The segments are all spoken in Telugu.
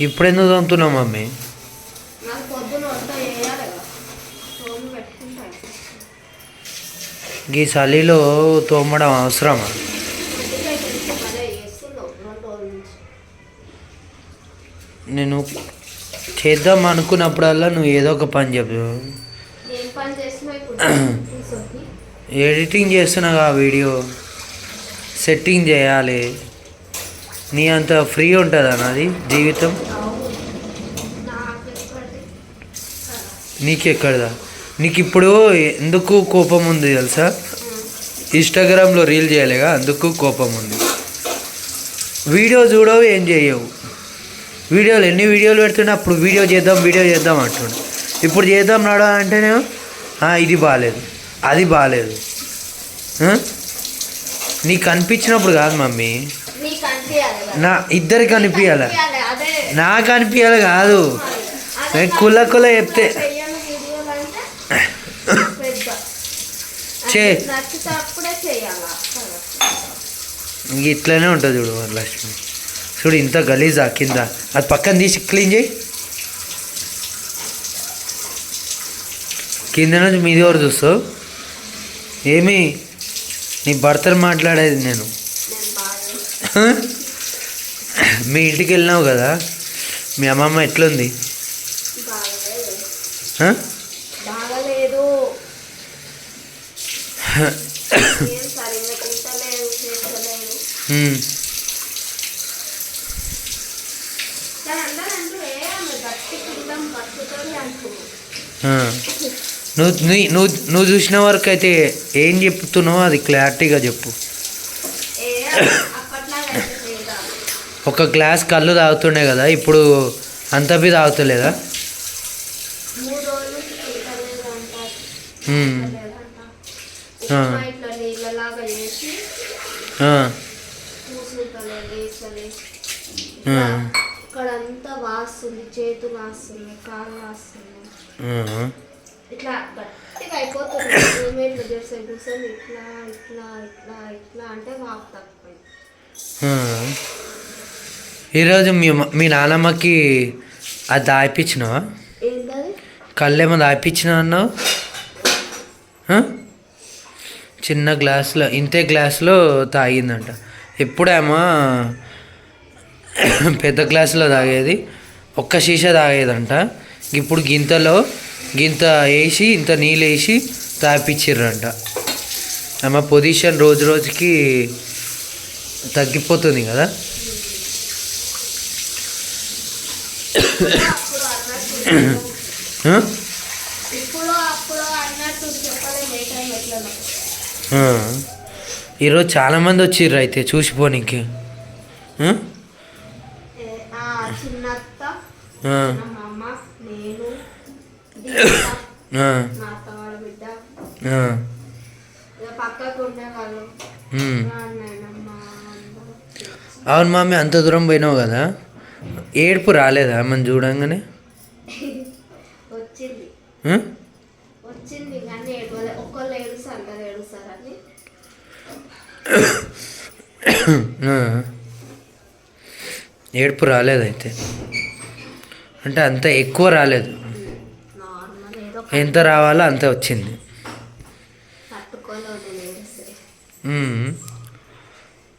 ఇప్పుడు ఎందుకు మమ్మీ? ఈ చలిలో తోమడం అవసరమా? చేస్తున్నావు నేను చేద్దాం అనుకున్నప్పుడల్లా నువ్వు ఏదో ఒక పని చెప్పు. Editing చేస్తున్నాగా video. సెట్టింగ్ చేయాలి. నీ అంత ఫ్రీ ఉంటుందా నాది జీవితం? నీకెక్కడదా? నీకు ఇప్పుడు ఎందుకు కోపం ఉంది తెలుసా? ఇన్స్టాగ్రామ్లో రీల్ చేయలేగా అందుకు కోపం ఉంది. వీడియో చూడవు ఏం చేయవు. వీడియోలు ఎన్ని వీడియోలు పెడుతున్నా అప్పుడు వీడియో చేద్దాం వీడియో చేద్దాం అంటుండే. ఇప్పుడు చేద్దాం నాడా అంటేనే ఇది బాగాలేదు అది బాగాలేదు నీకు అనిపించినప్పుడు కాదు మమ్మీ. నా ఇద్దరికి కనిపించాల అనిపించాలి నాకు అనిపించాలి కాదు. కుల్ల కుల్ల చెప్తే. చే. ఇంక ఇట్లనే ఉంటుంది చూడు వరలక్ష్మి చూడు ఇంత గలీజా కింద. అది పక్కన తీసి క్లీన్ చేయి. కింద నుంచి మీది వరకు చూస్తావు. ఏమి? నీ భర్తను మాట్లాడేది నేను? మీ ఇంటికి వెళ్ళినావు కదా మీ అమ్మమ్మ ఎట్లుంది. నువ్వు నువ్వు నువ్వు చూసిన వరకు అయితే ఏం చెప్తున్నావో అది క్లారిటీగా చెప్పు ఏ అప్పట్లాగా అయితే లేదా ఒక గ్లాస్ కళ్ళు తాగుతుండే కదా ఇప్పుడు అంత బి తాగుతలేదా? ఇక్కడంతా వాస్తుంది చేతులు వాస్తుంది కాళ్ళు వాస్తుంది. ఆ. ఇట్లా గట్టిగా అయిపోతుంది. ఏమే ఇట్లా ఇట్లా ఇట్లా ఇట్లా ఇట్లా అంటే వాపు ఆ. ఈరోజు మీ మ- నానమ్మకి అది దాయిపించినావా? కళ్ళేమో దాయిపించిన అన్నావు? చిన్న గ్లాసులో ఇంతే గ్లాసులో తాగిందంట. ఎప్పుడేమో పెద్ద గ్లాసులో తాగేది ఒక్క సీసా తాగేదంట. ఇప్పుడు గింతలో గింత వేసి ఇంత నీళ్ళు వేసి తాపిచ్చిర్రంట ఆమె పొజిషన్ రోజు రోజుకి తగ్గిపోతుంది కదా? ఉండేవాళ్ళు ఉమ్. మా నాయనమ్మ అందరూ అవును మమ్మీ అంత దూరం పోయినావు కదా? ఏడుపు రాలేదా మనం చూడంగానే. ఏడుపు రాలేదైతే. అంటే అంత ఎక్కువ రాలేదు. ఎంత రావాలో అంత వచ్చింది.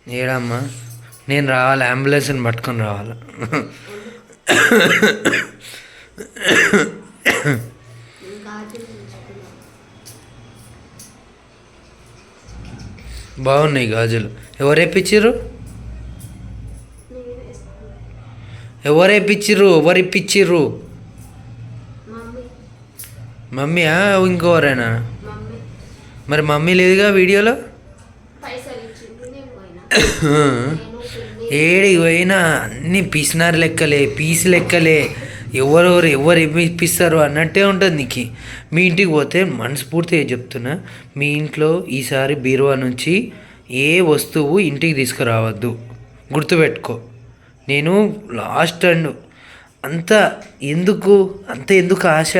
ఏడమ్మా? నేను రావాలి అంబులెన్స్ని పట్టుకొని రావాలి. బాగున్నాయి గాజులు. ఎవరు వేసుకున్నాను ఎవరు వేపించిర్రు ఎవరు ఇప్పించిర్రు మమ్మీ. మమ్మీయా? ఇంకోవరేనా మరి మమ్మీ లేదుగా వీడియోలో? ఏడికి పోయినా అన్ని పిసినారు లెక్కలే పీసు లెక్కలే. ఎవరెవరు ఎవరు ఇప్పిస్తారు అన్నట్టే ఉంటుంది నీకు. మీ ఇంటికి పోతే మనస్ఫూర్తిగా చెప్తున్నా మీ ఇంట్లో ఈసారి బీరువా నుంచి ఏ వస్తువు ఇంటికి తీసుకురావద్దు. గుర్తుపెట్టుకో. నేను లాస్ట్ అండ్ అంత ఎందుకు అంత ఎందుకు ఆశ?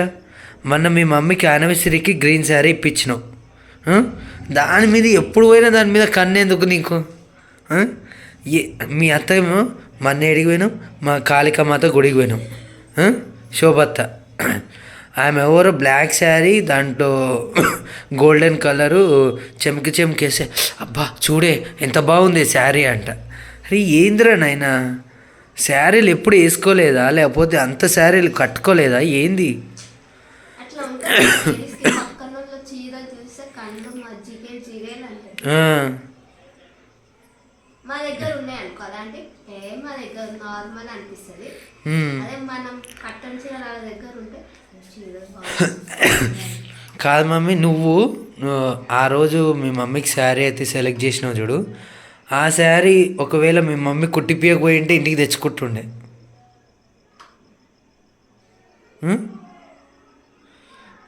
మొన్న మీ మమ్మీకి యానివర్సరీకి గ్రీన్ శారీ ఇప్పించినావు దాని మీద ఎప్పుడు పోయినా దాని మీద కన్ను ఎందుకు నీకు? మీ అత్త ఏమో మొన్న పోయినాం మా కాళికమాత గుడికి పోయినాం? శోభత్త. ఆమె ఎవరు? బ్లాక్ శారీ దాంట్లో గోల్డెన్ కలరు చెమకి చెమకేసే. అబ్బా చూడే ఎంత బాగుంది శారీ అంట. అరే ఏందిరా నాయనా? శారీలు ఎప్పుడు వేసుకోలేదా? లేకపోతే అంత శారీలు కట్టుకోలేదా? ఏంది? చీర చూస్తే కళ్ళు మజ్జిగే చీరేలు అంటారు ఆ, మా దగ్గర ఉన్నాయి అనుకో. అలాంటి ఏ మా దగ్గర నార్మల్ అనిపిస్తుంది. అదే మనం కట్టన్ వాళ్ళ దగ్గర ఉంటే కాదు మమ్మీ నువ్వు ఆ రోజు మీ మమ్మీకి శారీ అయితే సెలెక్ట్ చేసినావు చూడు. ఆ శారీ ఒకవేళ మీ మమ్మీ కుట్టిపోయకపోయింటే ఇంటికి తెచ్చుకుంటుండే?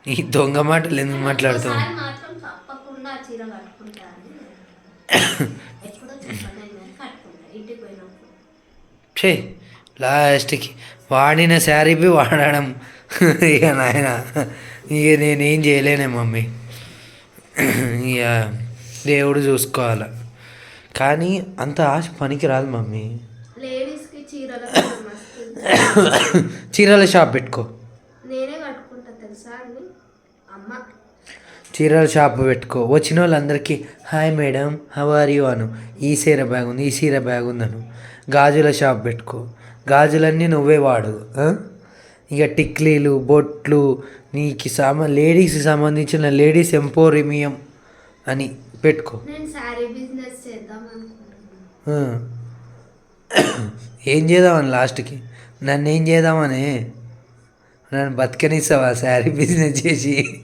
ఈ దొంగ మాటలు ఎందుకు మాట్లాడుతావు ఒకసారి మాత్రం తప్పకుండా ఆ చీర కట్టుకుంటాను ఎప్పుడో చెప్పాను నేను కానీ కట్టుకుంటా ఇంటికి పోయినప్పుడు ఛే లాస్ట్కి వాడిన శారీ పోయి వాడడం. ఇక నాయన ఇక నేనేం చేయలేనే మమ్మీ. ఇక దేవుడు చూసుకోవాలి. కానీ అంత ఆశ పనికి రాదు మమ్మీ చీరల షాప్ పెట్టుకో. చీరల షాప్ పెట్టుకో. వచ్చిన వాళ్ళందరికీ hi madam how are you? అను. ఈ చీర బ్యాగ్ ఉంది ఈ చీర బ్యాగ్ ఉందను గాజుల షాప్ పెట్టుకో. గాజులన్నీ నువ్వే వాడు? ఇక టిక్లీలు బొట్లు నీకు సామా లేడీస్కి సంబంధించిన లేడీస్ ఎంపోరిమియం అని పెట్టుకో. ఏం చేద్దామని లాస్ట్కి? నన్ను ఏం చేద్దామని? నన్ను బతకనిస్తావా శారీ బిజినెస్ చేసి?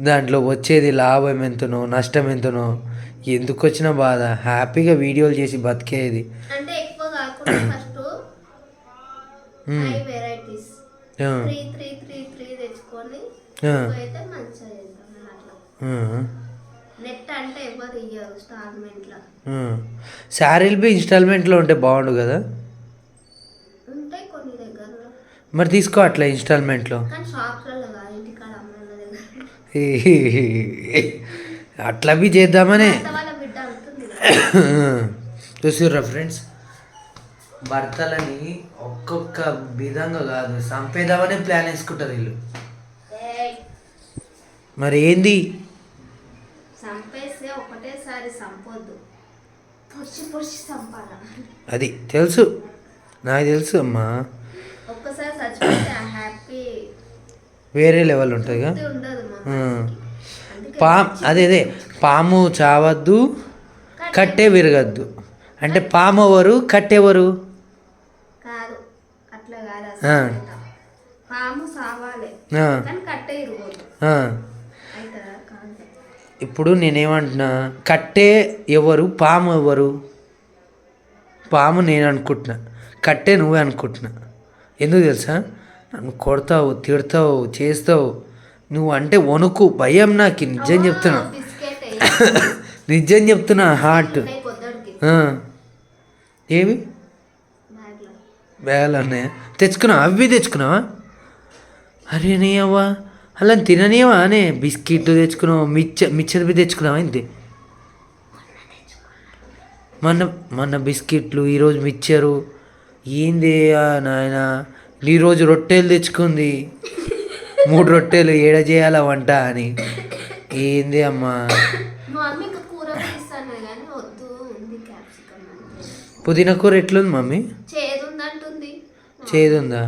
దాంట్లో వచ్చేది లాభం ఎంతనో నష్టం ఎంతనో? ఎందుకు వచ్చిన బాధ? హ్యాపీగా వీడియోలు చేసి బతికేది. అంటే ఎక్కువ కాకుండా ఫస్ట్ ఫైవ్ వెరైటీస్. ఆ, త్రీ త్రీ త్రీ త్రీ తెచ్చుకొని ఆ, అయితే మంచిగా చేద్దాం నేను అట్లా. ఆ, నెట్ అంటే ఎవరు ఇయ్యరు స్టాల్మెంట్లో. ఆ. శారీలు బి ఇన్స్టాల్మెంట్లో ఉంటే బాగుండు కదా? ఉంటాయి కొన్ని దగ్గర మరి తీసుకో అట్లా ఇన్స్టాల్మెంట్లో. కానీ షాప్లలో కాదు ఇంటికాడ అమ్మాయిల దగ్గర. అట్లా బి చేద్దామనే. చూసిర్రా ఫ్రెండ్స్? భర్తలని ఒక్కొక్క విధంగా కాదు చంపేద్దామనే ప్లాన్ వేసుకుంటారు వీళ్ళు. మరి ఏంది? అది తెలుసు. నాకు తెలుసు అమ్మా. వేరే లెవెల్ ఉంటుందిగా. పా అదే అదే. పాము చావద్దు కట్టే విరగద్దు. అంటే పాము ఎవరు కట్టెవరు ఇప్పుడు నేనేమంటున్నా కట్టే ఎవరు పాము ఎవరు? పాము నేను అనుకుంటున్నా కట్టే నువ్వే అనుకుంటున్నా. ఎందుకు తెలుసా? నన్ను కొడతావు తిడతావు చేస్తావు. నువ్వు అంటే వణుకు భయం నాకు నిజం చెప్తున్నా. నిజం చెప్తున్నా హార్ట్ బ్యాగ్లో. బ్యాగులు ఉన్నాయా? తెచ్చుకున్నావా? అవి తెచ్చుకున్నావా? అరే నీ అవ్వా అలా తిననివా అనే బిస్కెట్లు తెచ్చుకున్నావు? మిచ్చర్ బి తెచ్చుకున్నావా ఇంతే మొన్న మొన్న బిస్కెట్లు ఈరోజు మిచ్చరు. ఏంది నాయన? ఈరోజు రొట్టెలు తెచ్చుకుంది. మూడు రొట్టెలు ఏడ చేయాలా వంట అని. ఏంది అమ్మా? అంటే పుదీనా కూర ఎట్లుంది మమ్మీ? చేదుందా?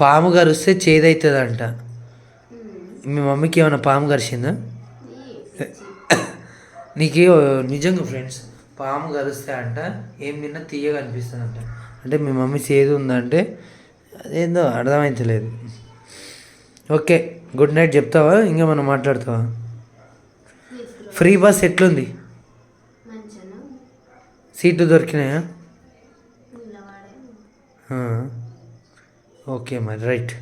పాము కరిస్తే చేదవుతుందంట ఉమ్. మీ మమ్మీకి ఏమైనా పాము కరిచిందా. నీకు నిజంగా ఫ్రెండ్స్ పాము కరిస్తే అంట ఏం తిన్నా తీయగా అనిపిస్తుంది అంట అంటే మీ మమ్మీ చేదు ఉందంటే అదేందో అర్థమైతలేదు. ఓకే గుడ్ నైట్ చెప్తావా? ఇంకా మనం మాట్లాడతావా? ఫ్రీ బస్ ఎట్లుంది? సీట్లు దొరికినాయా. ఓకే మరి రైట్.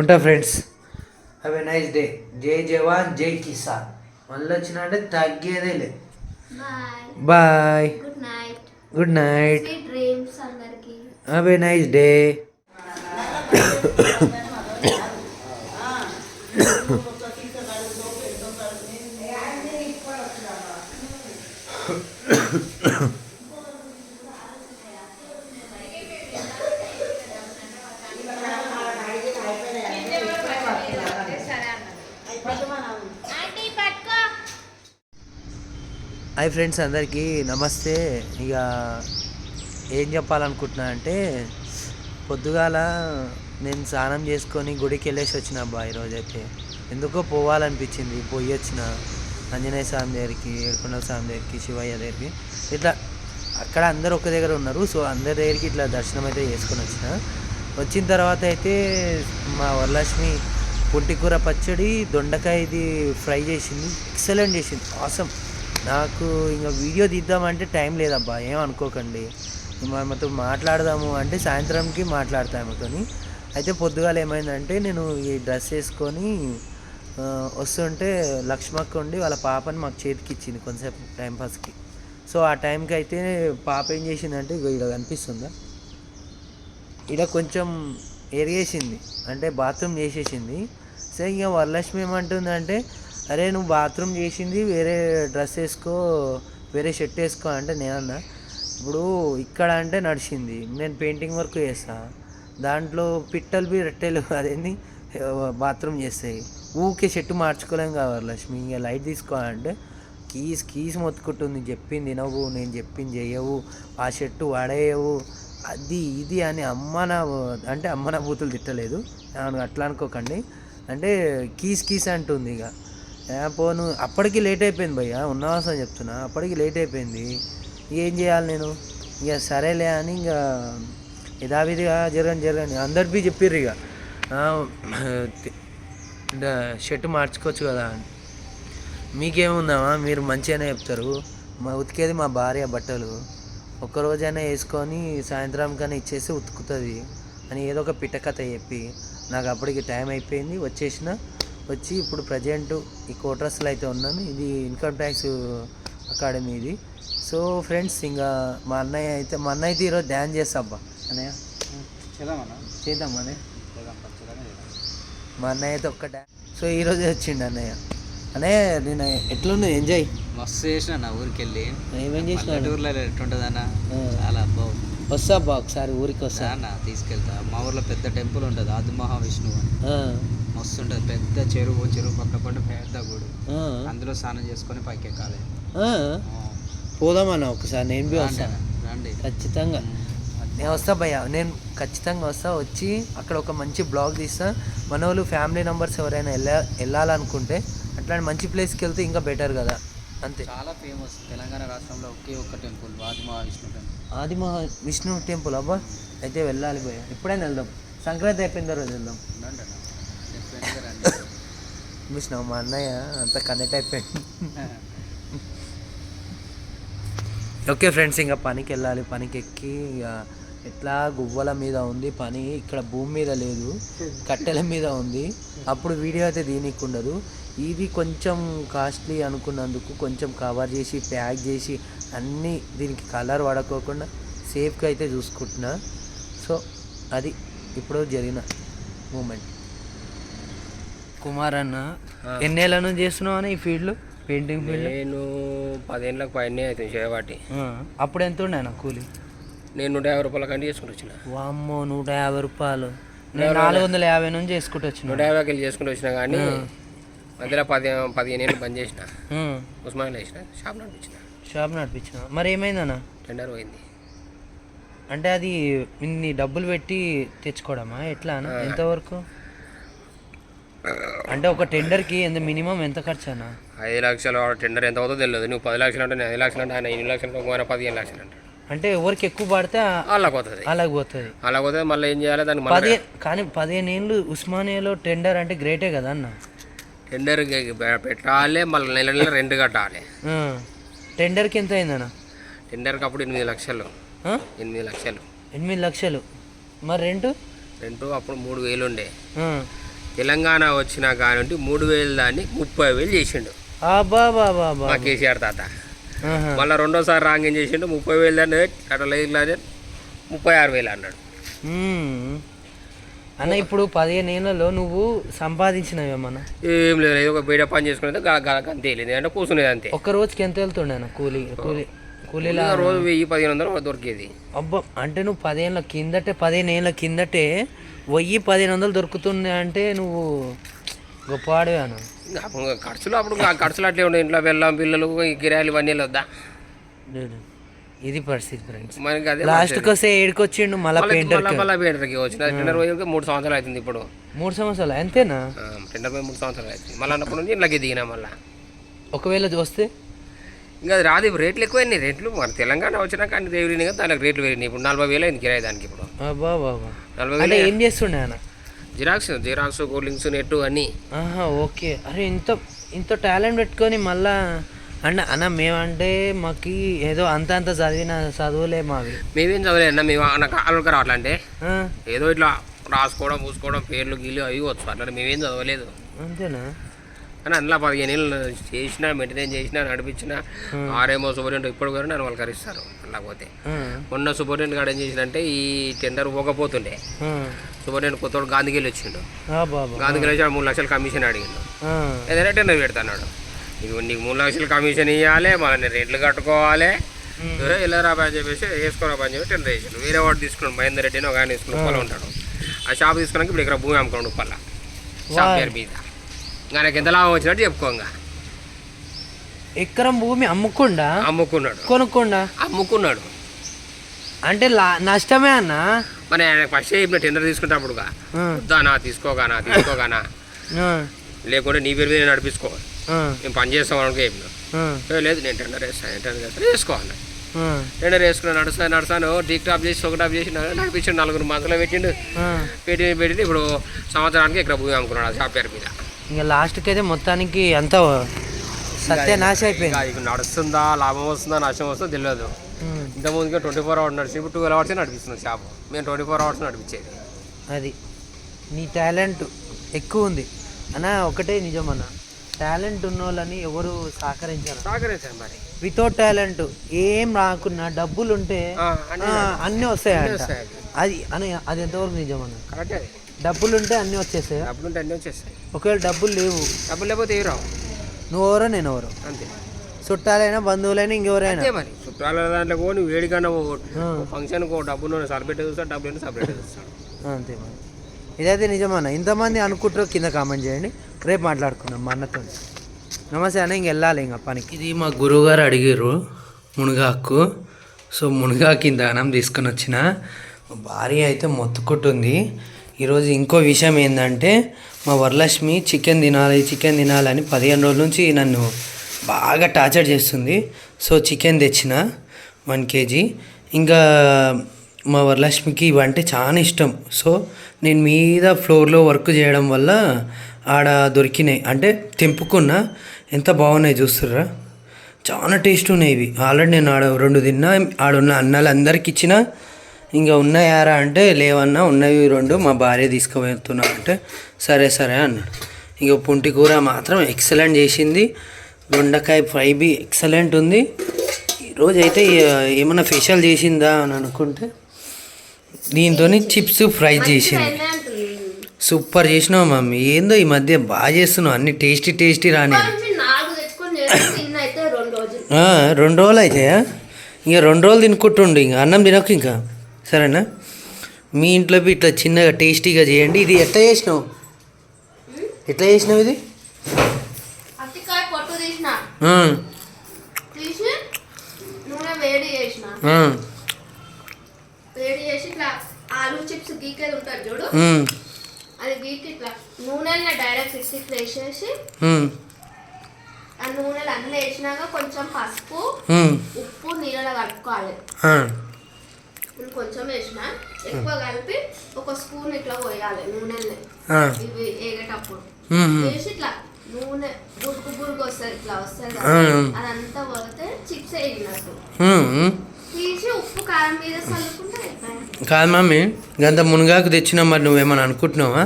ఉంటా friends. Have a nice day జై జవాన్ జై కిసాన్. మళ్ళీ వచ్చినంటే తగ్గేదే లేదు. Bye. Good night. Have a nice day hi friends అందరికీ నమస్తే. ఇక ఏం చెప్పాలనుకుంటున్నా అంటే పొద్దుగాల నేను స్నానం చేసుకొని గుడికి వెళ్ళేసి వచ్చిన అబ్బా ఈరోజైతే. ఎందుకో పోవాలనిపించింది పోయి వచ్చిన. ఆంజనేయ స్వామి దగ్గరికి ఏడుకొండల స్వామి దగ్గరికి శివయ్య దగ్గరికి ఇట్లా అక్కడ అందరు ఒక దగ్గర ఉన్నారు. సో అందరి దగ్గరికి ఇట్లా దర్శనం అయితే చేసుకొని వచ్చిన. వచ్చిన తర్వాత అయితే మా వరలక్ష్మి పుంటికూర పచ్చడి దొండకాయ ఇది ఫ్రై చేసింది. ఎక్సలెంట్ చేసింది. ఆసం నాకు ఇంకా వీడియో తీద్దామంటే టైం లేదబ్బా ఏం అనుకోకండి. మనతో మాట్లాడదాము అంటే సాయంత్రంకి మాట్లాడతాము కానీ అయితే పొద్దుగాల ఏమైందంటే నేను ఈ డ్రెస్ వేసుకొని వస్తుంటే లక్ష్మక్క ఉండి వాళ్ళ పాపని మాకు చేతికి ఇచ్చింది కొంతసేపు టైంపాస్కి సో ఆ టైంకి అయితే పాప ఏం చేసిందంటే ఇగో ఇక్కడ కనిపిస్తుందా? ఇక్కడ కొంచెం ఎరిగేసింది. అంటే బాత్రూమ్ చేసేసింది. సో ఇక వరలక్ష్మి ఏమంటుందంటే అరే నువ్వు బాత్రూమ్ చేసింది వేరే డ్రెస్ వేసుకో వేరే షర్ట్ వేసుకో అంటే నేనన్నా ఇప్పుడు ఇక్కడ అంటే నడిచింది. నేను పెయింటింగ్ వర్క్ చేస్తాను దాంట్లో పిట్టలు బి రెట్టెలు అదేంది? బాత్రూమ్ చేస్తాయి. ఊకే చెట్టు మార్చుకోలేం కావాలి లక్ష్మి ఇక లైట్ తీసుకోవాలంటే కీస్ కీస్ మొత్తుకుంటుంది. చెప్పింది తినవు నేను చెప్పింది చేయవు ఆ షర్టు వాడేయవు. అది ఇది అని అమ్మ నా అంటే అమ్మ నా బూతులు తిట్టలేదు. అవును అట్లా అనుకోకండి. అంటే కీస్ కీస్ అంటుంది ఇక. పోను అప్పటికి లేట్ అయిపోయింది భయ్య. ఉన్నవాసం చెప్తున్నా. అప్పటికి లేట్ అయిపోయింది. ఏం చేయాలి నేను? ఇక సరేలే అని ఇక యథావిధిగా జరగని జరగని అందరికీ చెప్పిర్రు ఇక. షర్ట్ మార్చుకోవచ్చు కదా. అని మీకేముందమ్మా? మీరు మంచిగానే చెప్తారు. మా ఉతికేది మా భార్య బట్టలు. ఒక్క రోజైనా వేసుకొని సాయంత్రం కన్నా ఇచ్చేసి ఉతుకుతుంది అని ఏదో ఒక పిట్ట కథ చెప్పి నాకు అప్పటికి టైం అయిపోయింది. వచ్చేసిన వచ్చి ఇప్పుడు ప్రజెంట్ ఈ కోట్రస్లో అయితే ఉన్నాను. ఇది ఇన్కమ్ ట్యాక్స్ అకాడమీ ఇది. సో ఫ్రెండ్స్ ఇంకా మా అన్నయ్య అయితే మా అన్నయ్య అయితే ఈరోజు డ్యాన్స్ చేస్తా అబ్బా. అన్నయ్య. చేద్దామన్నా అన్నయ్య చేద్దాం మా అన్నయ్య అయితే ఒక్క డ్యాన్స్ సో ఈరోజు వచ్చిండు అన్నయ్య. అన్నయ్య నేను ఎట్లుంది ఎంజాయ్ మస్తు చేసిన నా ఊరికి వెళ్ళి ఏమేం చేసినావు? పల్లెటూరులో ఎట్టుంటుందన్న. చాలా అబ్బో. వస్తా బా ఒకసారి ఊరికి వస్తా. అన్న తీసుకెళ్తా. మా ఊర్లో పెద్ద టెంపుల్ ఉంటుంది ఆది మహావిష్ణువు అని. మస్తు ఉంటుంది పెద్ద చెరువు చెరువు పక్క పంట పెద్ద గుడి. అందులో స్నానం చేసుకొని పైకి ఎక్కాలి. పోదామన్నా ఒకసారి నేను రండి ఖచ్చితంగా. నేను వస్తా భయ్య. నేను ఖచ్చితంగా వస్తా. వచ్చి అక్కడ ఒక మంచి బ్లాగ్ తీస్తా. మన వాళ్ళు ఫ్యామిలీ మెంబర్స్ ఎవరైనా వెళ్ళా వెళ్ళాలనుకుంటే అట్లాంటి మంచి ప్లేస్కి వెళ్తే ఇంకా బెటర్ కదా. అంతే. చాలా ఫేమస్ తెలంగాణ రాష్ట్రంలో ఒకే ఒక్క టెంపుల్ ఆది మహావిష్ణువు టెంపుల్. ఆది మహా విష్ణు టెంపుల్? అబ్బా అయితే వెళ్ళాలి భయ్య. ఎప్పుడైనా వెళ్దాం. సంక్రాంతి అయిపోయిన తర్వాత వెళ్దాం. చూసినావు మా అన్నయ్య అంత కనెక్ట్ అయిపోయింది ఓకే ఫ్రెండ్స్ ఇంకా పనికి వెళ్ళాలి. పనికి ఎక్కి ఇక ఎట్లా గువ్వల మీద ఉంది పని ఇక్కడ భూమి మీద లేదు కట్టెల మీద ఉంది. అప్పుడు వీడియో అయితే దీనికి ఉండదు. ఇది కొంచెం కాస్ట్లీ అనుకున్నందుకు కొంచెం కవర్ చేసి ప్యాక్ చేసి అన్నీ దీనికి కలర్ పడకోకుండా సేఫ్గా అయితే చూసుకుంటున్నా. సో అది ఇప్పుడు జరిగిన మూమెంట్. కుమార్ అన్న ఎన్నేళ్ళ నుంచి చేస్తున్నావు అన్న ఈ ఫీల్డ్లో? పెయింటింగ్ ఫీల్డ్ నేను పదేళ్ళకి పైన అవుతుంది చేయబట్టి అప్పుడు ఎంత ఉండే అన్న కూలి? నేను నూట యాభై రూపాయల కంటే చేసుకుంటూ వచ్చిన. వామ్మో నూట యాభై రూపాయలు. నేను నాలుగు వందల యాభై నుంచి చేసుకుంటూ వచ్చిన. నూట యాభైకి వెళ్ళి చేసుకుంటూ వచ్చిన కానీ మధ్యలో పది పదిహేను ఏళ్ళు బంద్ చేసిన. ఉస్మాన్ వేసిన షాప్ నడిపించిన. షాప్ నడిపించిన. మరి ఏమైందన్న టెండర్ పోయింది. అంటే అది ఇన్ని డబ్బులు పెట్టి తెచ్చుకోవడమా? ఎట్లా అన్న? ఎంతవరకు? అంటే ఒక టెండర్కి ఎంత మినిమం ఎంత ఖర్చు అన్న? ఐదు లక్షలు టెండర్ ఎంత అవుతుందో తెలియదు. నువ్వు పది లక్షలు అంటే ఐదు లక్షలు అంటే ఆయన లక్షలు అంటే పదిహేను లక్షలు అంటాడు. అంటే ఎవరికి ఎక్కువ పడితే వాళ్ళకి పోతుంది. అలాగ పోతుంది. మళ్ళీ ఏం చేయాలి? దానికి పది కానీ పదిహేను ఏళ్ళు ఉస్మానియాలో టెండర్ అంటే గ్రేటే కదా అన్న. టెండర్ పెట్టాలి మళ్ళీ నెల నెల రెంట్ కట్టాలి. టెండర్కి ఎంత అయిందన్న టెండర్కి అప్పుడు ఎనిమిది లక్షలు? ఎనిమిది లక్షలు. ఎనిమిది లక్షలు. మరి రెంట్? రెంట్ అప్పుడు మూడు వేలు ఉండే. తెలంగాణ వచ్చిన కానుండి మూడు వేలు దాన్ని ముప్పై వేలు చేసిండు. బాబా కేసీఆర్ తాత. మళ్ళీ రెండోసారి రాంగ్ ఏం చేసిండు? ముప్పై వేలు దాన్ని అట్లా లేదు లేదు అని ముప్పై ఆరు వేలు అన్నాడు. అన్న ఇప్పుడు పదిహేను ఏళ్ళలో నువ్వు సంపాదించినవి ఏమన్నా? ఏం లేదు ఏదో ఒక బయట పని చేసుకునేది అంతే లేదు అంటే కూర్చునేది అంతే. ఒక్క రోజుకి ఎంత వెళ్తుండే అన్న కూలీ కూలీ కూలీలా? రోజు వెయ్యి పదిహేను వందలు దొరికేది. అబ్బా అంటే నువ్వు పదిహేనుల కిందటే పదిహేను ఏళ్ళ కిందటే వెయ్యి పదిహేను వందలు దొరుకుతుండే అంటే నువ్వు గొప్పవాడివే అన్న ఇంకా అప్పుడు ఖర్చులు అప్పుడు ఖర్చులు అట్లే ఉండే. ఇంట్లో బెల్లం పిల్లలు ఈ కిరాయిలు ఇవన్నీ వద్దా. ఇది పరిస్థితి ఫ్రెండ్స్. మనకి అదే లాస్ట్కి వస్తే ఏడుకొచ్చిండు మళ్ళీ పెయింటర్ మళ్ళీ పెయింటర్కి వచ్చిన టెండర్ పోయి మూడు సంవత్సరాలు అవుతుంది ఇప్పుడు. మూడు సంవత్సరాలు అంతేనా? టెండర్ పోయి మూడు సంవత్సరాలు అవుతుంది. మళ్ళీ అన్నప్పుడు నుంచి ఇంట్లోకి దిగినా మళ్ళీ. ఒకవేళ వస్తే? ఇంకా అది రాదు ఇప్పుడు రేట్లు ఎక్కువైనాయి రేట్లు మన తెలంగాణ వచ్చినాక అన్ని దేవుడిని కదా దానికి రేట్లు పెరిగినాయి. ఇప్పుడు నలభై వేలు అయింది కిరాయి దానికి ఇప్పుడు. బాబా నలభై వేలు ఏం చేస్తుండే అన్న xerox xerox cool drinks net అన్నీ. ఆహా ఓకే. అరే ఇంత ఇంత టాలెంట్ పెట్టుకొని మళ్ళా అన్న అన్న మేమంటే మాకు ఏదో అంత అంత చదివిన చదువులే మావి. మేమేం చదవలేదు అన్న మేము నాకు ఆలోచన రావట్లంటే. ఆ, ఏదో ఇట్లా రాసుకోవడం పూసుకోవడం పేర్లు గీలు అవి వచ్చు అట్లా మేమేం చదవలేదు. అంతేనా? కానీ అందులో పదిహేను ఏళ్ళు చేసిన మెయింటైన్ చేసిన నడిపించిన ఆరేమో సూపరింటెండెంట్ ఇప్పుడు కూడా నన్ను వాళ్ళు పోతే ఆ, మొన్న సూపరింటెండెంట్ గారు ఏం చేసినంటే ఈ టెండర్ పోకపోతుండే. సూపరింటెండెంట్ కొత్తోడు గాంధీకి వచ్చిండు. గాంధీకి వచ్చి మూడు లక్షలు కమిషన్ అడిగిండు. ఏదైనా టెండర్ పెడతాడు నీకు నీకు మూడు లక్షలు కమిషన్ ఇవ్వాలి మళ్ళీ రేట్లు కట్టుకోవాలి. వెళ్ళరా పని చెప్పేసి వేసుకోరా పని చెప్పి టెండర్ వేసాడు వేరే వాడు తీసుకున్నాడు మహేందర్ రెడ్డి అని ఒక ఆయన తీసుకుని పొలం ఉంటాడు. ఆ షాప్ తీసుకున్నాక ఇప్పుడు ఇక్కడ భూమి అమ్ముకోండి ఉప్పల్ల. షాప్ పేరు మీద. ఇంకా నాకు ఎంత లాభం వచ్చినట్టు చెప్పుకోంగా ఎకరం భూమి అమ్ముకుండా? అమ్ముకున్నాడు. కొనుక్కుండా? అమ్ముకున్నాడు. అంటే నష్టమే అన్న? మరి ఆయన ఫస్ట్ చెప్పిన టెండర్ తీసుకునేటప్పుడుగా ఆ, వద్దానా తీసుకోగానా తీసుకోగానా? లేకుంటే నీ పేరు మీద నడిపించుకో. నేను పని చేస్తాం అనుకో చెప్పిన. ఆ, "ఏ, లేదు నేను టెండర్ వేస్తాను టెండర్ వేస్తాను వేసుకోవాలి. టెండర్ వేసుకుని నడుస్తాను నడుస్తాను టీక్ టాప్ చేసి ఒక టాప్ చేసి నడు- నడిపించాడు. నలుగురు మందులో పెట్టిండు. పెట్టి పెట్టి ఇప్పుడు సంవత్సరానికి ఇక్కడ భూమి అమ్ముకున్నాడు ఆ షాప్ పేరు మీద. ఇంకా లాస్ట్కి అయితే మొత్తానికి అంత సత్యనాశ అయిపోయింది. నడుస్తుందా లాభం వస్తుందా నష్టం వస్తుందో తెలియదు. ఇంత ముందుగా ట్వంటీ ఫోర్ అవర్స్ నడిచి ఇప్పుడు ట్వెల్వ్ అవర్స్ నడిపిస్తున్నాం షాప్. మేము ట్వంటీ ఫోర్ అవర్స్ నడిపించేది. అది. నీ టాలెంట్ ఎక్కువ ఉంది. అన్న ఒకటే నిజం అన్న. టాలెంట్ ఉన్న వాళ్ళని ఎవరు సహకరించారు. సహకరించాను మరి. వితౌట్ టాలెంట్ ఏం రాకున్నా డబ్బులు ఉంటే అన్నీ వస్తాయి. అది అని అది ఎంతవరకు నిజం అన్న? కరెక్ట్. డబ్బులు ఉంటే అన్నీ వచ్చేస్తాయి? డబ్బులు ఉంటే అన్నీ వచ్చేస్తాయి. ఒకవేళ డబ్బులు లేవు. డబ్బులు లేకపోతే ఏ రావు. నువ్వు ఎవరో నేను ఎవరో అంతే. చుట్టాలైనా బంధువులైనా ఇంకెవరైనా. అంతే మరి. చుట్టాల దాంట్లో పోని వేడికన్నా ఆ, ఫంక్షన్కి డబ్బులు సపరేట్ చూస్తాడు డబ్బులు సపరేట్ చూస్తాడు. అంతే మరి. ఇదైతే నిజమన్న. ఇంతమంది అనుకుంటారో కింద కామెంట్ చేయండి. రేపు మాట్లాడుకుందాం మా అన్నతో. నమస్తే అన్న ఇంక వెళ్ళాలి ఇంకా పనికి. ఇది మా గురువుగారు అడిగారు మునగాకు. సో మునగాకు ఇంత అన్నం తీసుకొని వచ్చిన. భార్య అయితే మొత్తుకుంటుంది. ఈరోజు ఇంకో విషయం ఏంటంటే మా వరలక్ష్మి చికెన్ తినాలి చికెన్ తినాలని పదిహేను రోజుల నుంచి నన్ను బాగా టార్చర్ చేస్తుంది. సో చికెన్ తెచ్చిన వన్ కేజీ. ఇంకా మా వరలక్ష్మికి ఇవంటే చాలా ఇష్టం. సో నేను మీద ఫ్లోర్లో వర్క్ చేయడం వల్ల ఆడ దొరికినాయి. అంటే తెంపుకున్నా ఎంత బాగున్నాయి చూస్తుర్రా. చాలా టేస్ట్ ఉన్నాయి ఇవి. ఆల్రెడీ నేను ఆడ రెండు తిన్నా ఆడున్న అన్నాలు అందరికి ఇచ్చిన ఇంకా ఉన్నాయారా అంటే లేవన్నా ఉన్నవి రెండు మా భార్య తీసుకువెళ్తున్నా అంటే సరే సరే అన్నాడు. ఇక పుంటి కూర మాత్రం ఎక్సలెంట్ చేసింది. దొండకాయ ఫ్రై బి ఎక్సలెంట్ ఉంది. ఈరోజు అయితే ఏమైనా ఫేషియల్ చేసిందా అని అనుకుంటే దీంతో చిప్స్ ఫ్రై చేసింది. సూపర్ చేసినావు మమ్మీ. ఏందో ఈ మధ్య బాగా చేస్తున్నావు. అన్ని టేస్టీ టేస్టీ రాని రెండు రోజులు. అవుతాయా ఇంకా రెండు రోజులు తినుకుంటుండు ఇంకా అన్నం తినకు ఇంకా? సరేనా? మీ ఇంట్లో ఇట్లా చిన్నగా టేస్టీగా చేయండి. ఇది ఎట్లా చేసినావు? ఎట్లా చేసినావు ఇది? వేడి చేసి ఇట్లా ఆలు చిప్స్ గీకేది ఉంటుంది చూడు. అది గీకి ఇట్లా నూనెలో డైరెక్ట్ ఇట్లా వేసేసి ఆ నూనెలు అన్నీ వేసినాక కొంచెం పసుపు ఉప్పు నీళ్ళలో కలుపుకోవాలి. నేను కొంచెం వేసిన ఎక్కువ కలిపి ఒక స్పూన్ ఇట్లా పోయాలి ఇవి వేగేటప్పుడు. వేసి ఇట్లా నూనె బురుకు బురుకు వస్తుంది ఇట్లా వస్తుంది. అదంతా పోతే చిప్స్. తీసి ఉప్పు కారం మీద చల్లుకుంటే కాదు మమ్మీ గంత మునగాకు తెచ్చినా మరి నువ్వేమని అనుకుంటున్నావా?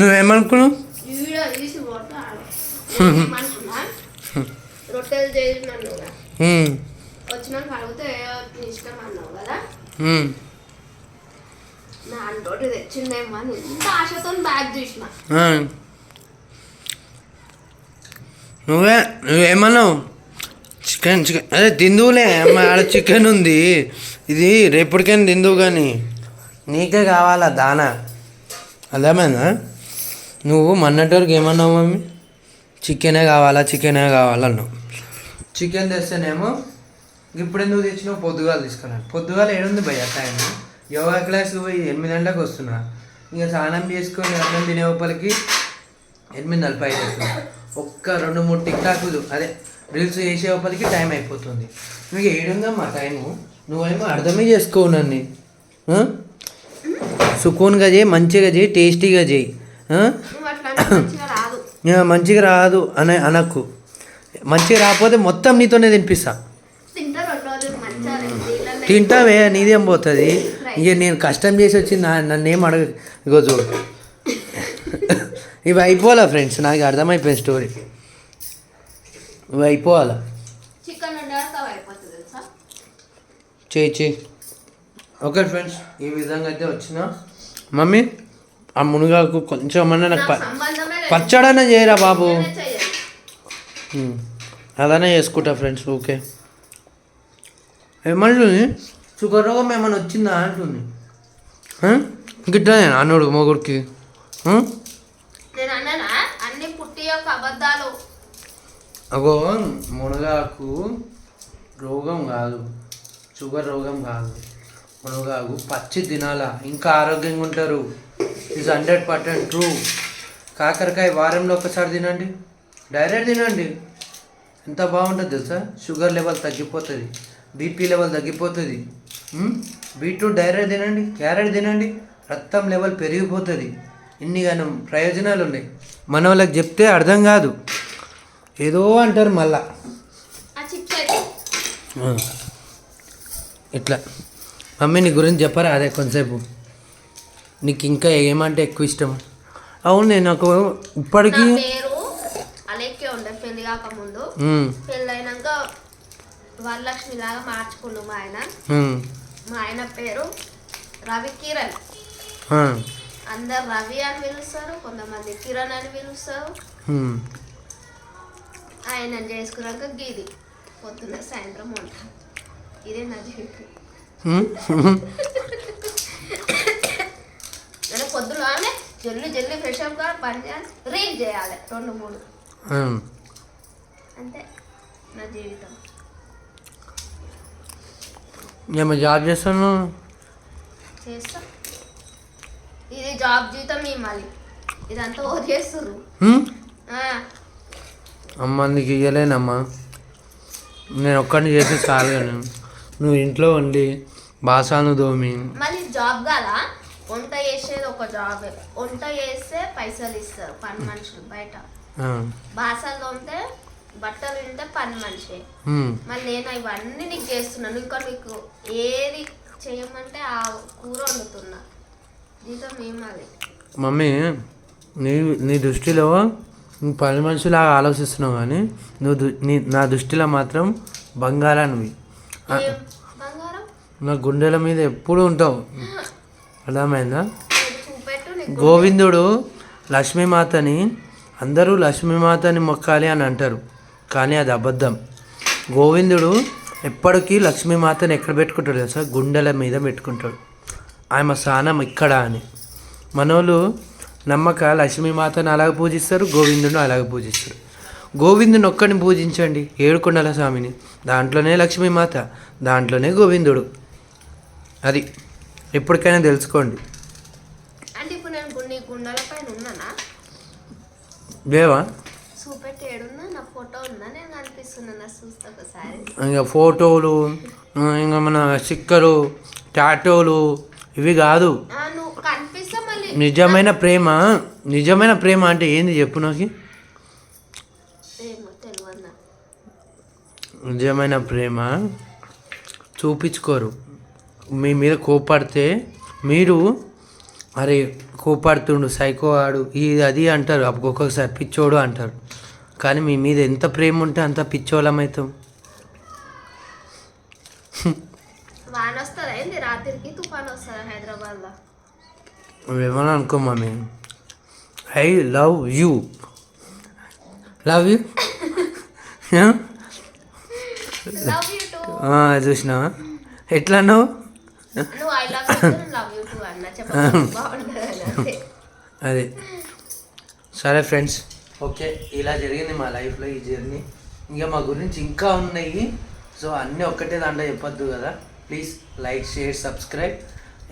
నువ్వేమనుకున్నావు? రొట్టెలు చేసినాను వచ్చినాక అడిగితే "ఏ, నీ ఇష్టం అన్నావు కదా? అని ఎంత ఆశతో బ్యాగ్ తీసిన ఆ. నువ్వే నువ్వేమన్నావు? చికెన్ చికెన్ అదే తిందువులే అమ్మ ఆడ చికెన్ ఉంది. ఇది రేపటికైనా తిందువు కానీ. నీకే కావాలా దానా? అర్థమైందా? నువ్వు మొన్నటి వరకు ఏమన్నావు మమ్మీ? చికెనే కావాలా చికెనే కావాలన్నావు. చికెన్ తెస్తేనేమో ఇప్పుడు ఎందుకు తెచ్చినావు? పొద్దుగాల తీసుకున్నాను పొద్దుగాల ఏడుంది భయ్య టైం యోగా క్లాస్కి పోయి ఎనిమిది గంటలకు వస్తున్నా. ఇంకా స్నానం చేసుకొని అన్నం తినే లోపలికి ఎనిమిది నలభై ఐదు అవుతుంది ఒక్క రెండు మూడు టిక్ టాకులు అదే రీల్స్ చేసే లోపలికి టైం అయిపోతుంది. నీకు ఏడుందమ్మా టైము నువ్వేమో అర్థమే చేసుకోవు నన్ను? సుకూన్గా చేయి మంచిగా చేయి టేస్టీగా చేయి. మంచిగా రాదు. ఆ, మంచిగా రాదు అనే అనకు. మంచిగా రాకపోతే మొత్తం నీతోనే తినిపిస్తా తింటా రెండు రోజులు మంచిగా నీళ్ళల్లో తింటావే నీదేం పోతుంది? ఇక నేను కష్టం చేసి వచ్చి నా నన్ను ఏం అడగ ఇగో చూడు. ఇవి అయిపోవాలా ఫ్రెండ్స్ నాకు అర్థమైపోయింది స్టోరీ ఇవి అయిపోవాలా? చేయి చేయి ఓకే ఫ్రెండ్స్ ఈ విధంగా అయితే వచ్చిన. మమ్మీ ఆ మునగాకు కొంచెం అన్నా నాకు పచ్చడనే చేయరా బాబు. అలానే చేసుకుంటా ఫ్రెండ్స్ ఓకే. ఏమంటుంది షుగర్ రోగం ఏమైనా వచ్చిందా అంటుంది. గిట్లనే అన్నోడు మొగుడికి. అగో మునగాకు రోగం కాదు. షుగర్ రోగం కాదు. మునగాకు పచ్చి తినాలా? ఇంకా ఆరోగ్యంగా ఉంటారు. ఇస్ హండ్రెడ్ పర్సెంట్ ట్రూ కాకరకాయ వారంలో ఒకసారి తినండి. డైరెక్ట్ తినండి. ఎంత బాగుంటుంది తెలుసా? షుగర్ లెవెల్ తగ్గిపోతుంది. బీపీ లెవెల్ తగ్గిపోతుంది? బీట్రూట్ డైరెక్ట్ తినండి క్యారెట్ తినండి రక్తం లెవెల్ పెరిగిపోతుంది. ఇన్ని గానం ప్రయోజనాలు ఉన్నాయి మన వాళ్ళకి చెప్తే అర్థం కాదు. ఏదో అంటారు మళ్ళా. ఇట్లా. మమ్మీ నీ గురించి చెప్పరా అదే కొంతసేపు. నీకు ఇంకా ఏమంటే ఎక్కువ ఇష్టం? అవును నేను నాకు ఇప్పటికీ పెళ్ళి కాకముందు. పెళ్ళైనాక వరలక్ష్మి లాగా మార్చుకుండు మా ఆయన. మా ఆయన పేరు రవి కిరణ్. అందరు రవి అని పిలుస్తారు కొంతమంది కిరణ్ అని పిలుస్తారు. ఆయన చేసుకున్నాక గీది పొద్దున్న సాయంత్రం వంట. ఇదే నా జీవితం. పొద్దున జల్లి జల్లి ఫ్రెష్ అప్గా పని చేయాలి రీడ్ చేయాలి రెండు మూడు. అంతే నా జీవితం. ఏమో జాబ్ చేస్తాను. చేస్తా. ఇది జాబ్ జీతం మళ్ళీ. ఇదంతా ఓ? ఆ, అమ్మ నీకు ఇయ్యలేనమ్మా. నేను ఒక్కడిని చేస్తే చాలు నువ్వు ఇంట్లో ఉండి బాసాను దోమి. మళ్ళీ జాబ్ కాదా? వంట చేసేది ఒక జాబ్. వంట చేస్తే పైసలు ఇస్తారు పని మనుషులు బయట. బాసలు తోమితే బట్టలు వింటే పని మనిషి. మళ్ళీ నేను ఇవన్నీ నీకు చేస్తున్నాను. ఇంకా నీకు ఏది చేయమంటే ఆ కూర వండుతున్నా. జీతం ఏమది? మమ్మీ నీ నీ దృష్టిలో నువ్వు పని మనిషిలా ఆలోచిస్తున్నావు కానీ నువ్వు నీ నా దృష్టిలో మాత్రం బంగారానివి. నా గుండెల మీద ఎప్పుడు ఉంటావు. అర్థమైందా? గోవిందుడు లక్ష్మీమాతని అందరూ లక్ష్మీమాతని మొక్కాలి అని అంటారు. కానీ అది అబద్ధం. గోవిందుడు ఎప్పటికీ లక్ష్మీమాతని ఎక్కడ పెట్టుకుంటాడు తెలుసా? గుండెల మీద పెట్టుకుంటాడు. ఆమె స్థానం ఇక్కడ అని. మనోళ్ళు నమ్మక లక్ష్మీమాతను అలాగ పూజిస్తారు గోవిందుని అలాగ పూజిస్తారు. గోవిందుని ఒక్కడిని పూజించండి ఏడుకొండల స్వామిని. దాంట్లోనే లక్ష్మీమాత దాంట్లోనే గోవిందుడు. అది ఎప్పటికైనా తెలుసుకోండి. అంటే ఇప్పుడు నేను ఉన్నానా? లేవా చూపెట్టి ఏడున్నా నా ఫోటో ఉందా నేను కనిపిస్తున్నా చూస్తా ఒకసారి ఇంకా ఫోటోలు ఇంకా మన స్టిక్కరు టాటోలు ఇవి కాదు. నిజమైన ప్రేమ నిజమైన ప్రేమ అంటే ఏంది చెప్పు నాకు. నిజమైన ప్రేమ చూపించుకోరు. మీ మీద కోపడితే మీరు అరే కోపడుతుండు సైకో ఆడు ఇది అది అంటారు ఒక్కొక్కసారి పిచ్చోడు అంటారు. కానీ మీ మీద ఎంత ప్రేమ ఉంటే అంత పిచ్చోళం అవుతాం. వాన వస్తుందా ఏంది రాత్రికి తుఫాన్ వస్తుందా హైదరాబాద్లో? నువ్వేమన్నా అనుకో mummy. I love you. Love you? చూసినావా? ఎట్లా అన్నావు? నువ్వు అదే. సరే ఫ్రెండ్స్ ఓకే. ఇలా జరిగింది మా లైఫ్లో ఈ జర్నీ. ఇంకా మా గురించి ఇంకా ఉన్నాయి. సో అన్నీ ఒక్కటే దాంట్లో చెప్పొద్దు కదా. Please like share subscribe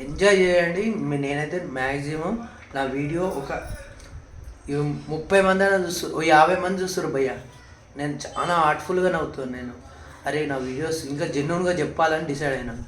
enjoy చేయండి. నేనైతే మ్యాక్సిమం నా వీడియో ఒక ముప్పై మంది అయినా చూస్తారు యాభై మంది చూస్తారు భయ్య. నేను చాలా హార్ట్ఫుల్గా నవ్వుతాను నేను. అరే నా వీడియోస్ ఇంకా జెన్యున్గా చెప్పాలని డిసైడ్ అయినాను